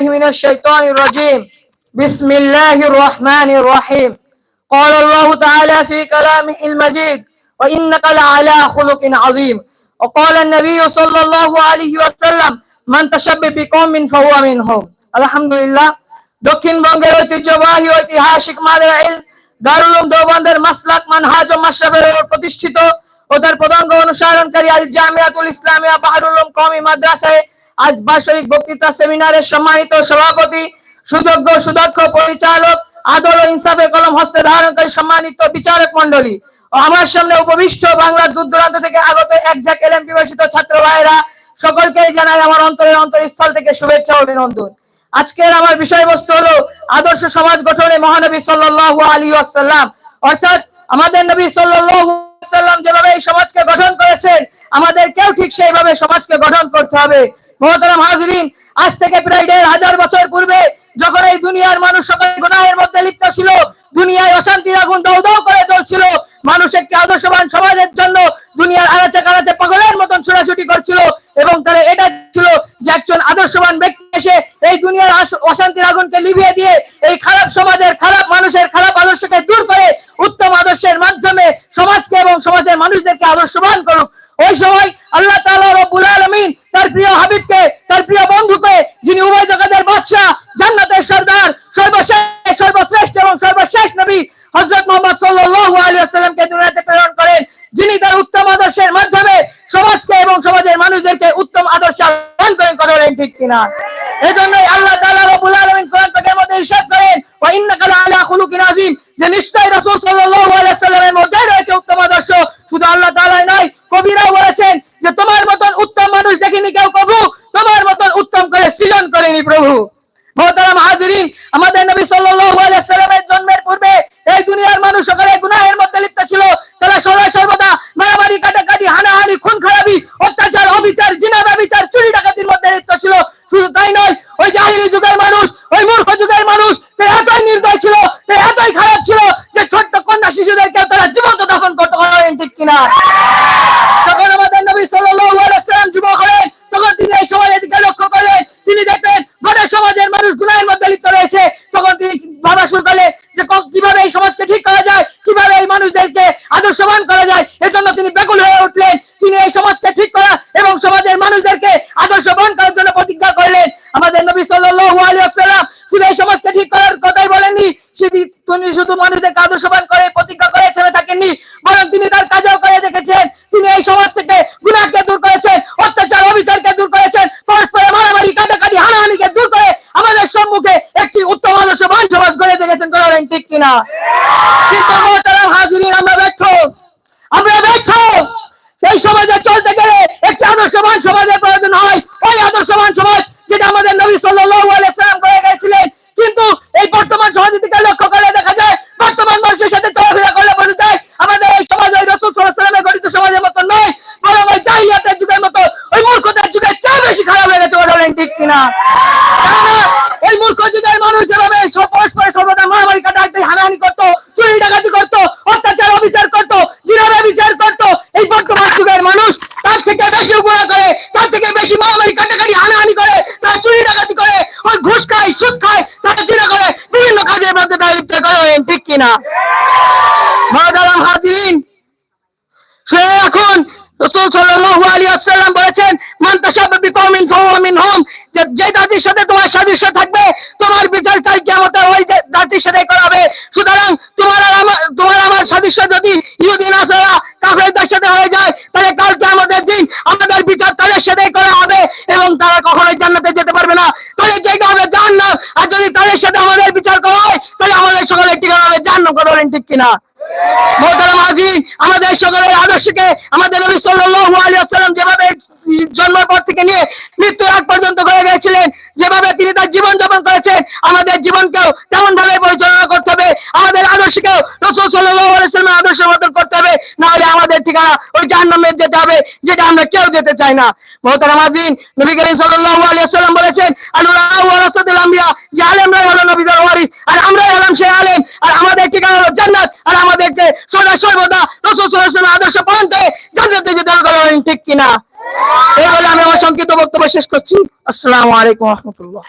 من الشيطان الرجيم بسم الله الرحمن الرحيم قال الله تعالى في كلامه المجيد وإنك لعلى خلق عظيم وقال النبي صلى الله عليه وسلم من تشبه بقوم فهو منهم الحمد لله দক্ষিণবঙ্গের ঐতিহ্যবাহী ঐতিহাসিক মাদের ইলম দারুল উলুম দেওবন্দের মাসলাক মানহাজ ও মাশরাফের উপর প্রতিষ্ঠিত ও তার পদাঙ্গ অনুসরণকারী আল জামিয়াতুল ইসলামিয়া বাহারুল উলুম কওমি মাদ্রাসায় আজ বার্ষিক বক্তৃতা সেমিনারের সম্মানিত সভাপতি, সুযোগ্য, সুদক্ষ পরিচালক আদল ও ইনসাফের কলম হস্তে ধারণকারী সম্মানিত বিচারক মন্ডলী আমার সামনে উপবিষ্ট বাংলার দূর দূরান্ত থেকে আগত একঝাক এলএম বিভাষিত ছাত্র ভাইয়েরা সকলকে জানাই আমার অন্তরের অন্তরস্থল থেকে শুভেচ্ছা অভিনন্দন। আজকের আমার বিষয়বস্তু হলো আদর্শ সমাজ গঠনে মহানবী সাল্লাল্লাহু আলাইহি ওয়াসাল্লাম। অর্থাৎ আমাদের নবী ওয়াসাল্লাম যেভাবে এই সমাজকে গঠন করেছেন আমাদেরকেও ঠিক সেইভাবে সমাজকে গঠন করতে হবে। মহতারাম হাজরিন, আজ থেকে প্রায় দেড় হাজার বছর পূর্বে যখন এই দুনিয়ার মানুষ সকল গুনাহের মধ্যে লিপ্ত ছিল, দুনিয়ায় অশান্তির আগুন দাউ দাউ করে জ্বলছিল, মানুষ একটি আদর্শবান সমাজের জন্য দুনিয়ার আনাচে কানাচে পাগলের মতন ছোটাছুটি করছিল এবং তারা এটা ছিল যে একজন আদর্শবান ব্যক্তি এসে এই দুনিয়ার অশান্তির আগুনকে লিভিয়ে দিয়ে এই খারাপ সমাজের, খারাপ মানুষের, খারাপ আদর্শকে দূর করে উত্তম আদর্শের মাধ্যমে সমাজকে এবং সমাজের মানুষদেরকে আদর্শবান করুক। ওই সময় আল্লাহ তাআলা রব্বুল আলামিন তার প্রিয় হাবিবকে, তার প্রিয় বন্ধুকে, যিনি উভয় জগতের বাদশা জান্নাতের সর্দার, সর্বশেষ, সর্বশ্রেষ্ঠ এবং সর্বশেষ নবী হযরত মুহাম্মদ সাল্লাল্লাহু আলাইহি দুনিয়াতে প্রেরণ করেন, যিনি তার উত্তম আদর্শের মাধ্যমে সমাজকে এবং সমাজের মানুষদেরকে উত্তম আদর্শ আহ্বান করেন কথা বলেন ঠিক কিনা? এজন্যই আল্লাহ কোরআন পাকের মধ্যে করেন খুলুকিন যে মধ্যে রয়েছে উত্তম আদর্শ, শুধু আল্লাহ তাআলাই নয় কবিরাও বলেছেন যে তোমার মতন উত্তম মানুষ দেখিনি কেউ কবু তোমার মতন উত্তম করে সৃজন করেনি প্রভু মহতারাম হাজিরিন আমাদের নবী সাল্লাল্লাহু আলাইহি সাল্লামের জন্মের পূর্বে এই দুনিয়ার মানুষ সকলে গুনাহের মধ্যে লিপ্ত ছিল। তারা সদা সর্বদা মারামারি, কাটাকাটি, হানাহানি খুন খারাপি অত্যাচার, অবিচার, জিনা ব্যভিচার চুরি, ডাকাতির মধ্যে লিপ্ত ছিল। শুধু তাই নয়, ওই জাহিলি যুগের মানুষ, ওই মূর্খ যুগের মানুষ এতই নির্দয় ছিল এতই খারাপ ছিল যে ছোট্ট কন্যা শিশুদেরকে তারা জীবন্ত দাফন করতে পারেন, ঠিক কিনা? যখন আমাদের নবী সাল্লাল্লাহু আলাইহি সাল্লাম যুবক হলেন, তখন তিনি এই সমাজের দিকে লক্ষ্য করলেন। তিনি দেখলেন গোটা সমাজের মানুষ গুনাহের মধ্যে লিপ্ত রয়েছে তখন তিনি ভাবা শুরু করলেন যে ক- কীভাবে এই সমাজকে ঠিক করা যায় কীভাবে এই মানুষদেরকে আদর্শবান করা যায় এজন্য তিনি বেকুল হয়ে উঠলেন তিনি এই সমাজকে ঠিক করা এবং সমাজের মানুষদেরকে আদর্শবান করার জন্য প্রতিজ্ঞা করলেন আমাদের নবী সাল্লাল্লাহু আলাইহি ওয়াসাল্লাম শুধু এই সমাজকে ঠিক করার কথাই বলেননি তিনি শুধু মানুষদেরকে আদর্শবান করে, প্রতিজ্ঞা করে, থেমে থাকেননি। বরং তিনি তার কাজেও করে দেখেছেন। তিনি এই সমাজ থেকে গুনাহকে দূর করেছেন, অত্যাচার, অবিচারকে দূর করেছেন। পরস্পর মারামারি কাটাকাটি হানাহানিকে দূর করে আমাদের সম্মুখে একটি উত্তম আদর্শবান সমাজ গড়ে দেখেছেন করেন ঠিক কিনা। কিন্তু হাজিরিন, আমরা ব্যর্থ। আমরা ব্যর্থ। এই সমাজে চলতে গেলে একটি আদর্শবান সমাজের প্রয়োজন হয় ওই আদর্শবান সমাজ যেটা আমাদের নবী সাল্লাল্লাহু আলাইহি সাল্লাম করে গেছিলেন কিন্তু এই বর্তমান সমাজের দিকে লক্ষ্য করলে দেখা যায় বর্তমান মানুষের সাথে চলাফেরা করলে বোঝা যায় আমাদের এই সমাজ ওই রসুল সাল্লাল্লাহু আলাইহি সাল্লামের গঠিত সমাজের মতো নয় বরং ওই জাহিলিয়াতের যুগের মতো ওই মূর্খতার যুগের চেয়ে বেশি খারাপ হয়ে গেছে বলেন ঠিক কিনা কেননা ওই মূর্খ যুগের মানুষ যেভাবে সব পরস্পর সর্বদা মারামারি কাটাকাটি হানাহানি করতো চুরি ডাকাতি করতো অত্যাচার অবিচার করতো জিনাবে বিচার করতো এই বর্তমান যুগের মানুষ তার থেকে বেশি গুণা করে তার থেকে বেশি মারামারি কাটাকাটি হানাহানি করে তারা চুরি ডাকাতি করে ওই ঘুষ খায় সুদ খায় তারা জিনা করে বিভিন্ন কাজের মধ্যে তারা লিপ্ত করে ঠিক কিনা মাদারাম হাজিন সে এখন রাসূল সাল্লাল্লাহু আলাইহি ওয়াসাল্লাম বলেছেন, মান তাশাব্বা বিকওমিন ফাহুয়া মিনহুম যে যে জাতির সাথে তোমার সাদৃশ্য থাকবে, তোমার বিচার কাল কিয়ামতে ওই জাতির সাথে করাবে সুতরাং তোমার আর আমার তোমার আমার সাদৃশ্য যদি ইহুদি নাসারা, কাফেরদের সাথে হয়ে যায়, তাহলে কালকে আমাদের দিন আমাদের বিচার তাদের সাথে করা হবে এবং তারা কখনোই জান্নাতে যেতে পারবে না। তাহলে যেটা হবে জাহান্নাম, আর যদি তাদের সাথে আমাদের বিচার করা হয়, তাহলে আমাদের সকলের ঠিকানা হবে জাহান্নাম, কথা বলেন ঠিক কিনা? আমাদের সকলের আদর্শকে আমাদের নবী সাল্লাল্লাহু আলাইহি যেভাবে জন্মের পর থেকে নিয়ে মৃত্যুর আগ পর্যন্ত করে গেছিলেন যেভাবে তিনি তার জীবন যাপন করেছেন, আমাদের জীবনকেও তেমন ভাবে পরিচালনা করতে হবে। আমাদের আদর্শকেও রসুল সাল্লাল্লাহু আলাইহি ওয়াসাল্লামের আদর্শ মতন করতে হবে না হলে আমাদের ঠিকানা ওই জাহান্নামে যেতে হবে যেটা আমরা কেউ যেতে চাই না। নবী করিম সাল্লাল্লাহু আলাইহি বলেছেন ওয়ারাসাতুল যে আলেমরাই হলো নবীদের ওয়ারিস আর আমরাই হলাম সেই আলেম, আর আমাদের ঠিকানা হলো জান্নাত, আর আমাদেরকে সদা সর্বদা রাসূল সাল্লাল্লাহু আদর্শ পালন করে জান্নাতে যেতে ঠিক কিনা? এই বলে আমি সংক্ষিপ্ত বক্তব্য শেষ করছি। আসসালামু আলাইকুম রহমতুল্লাহ।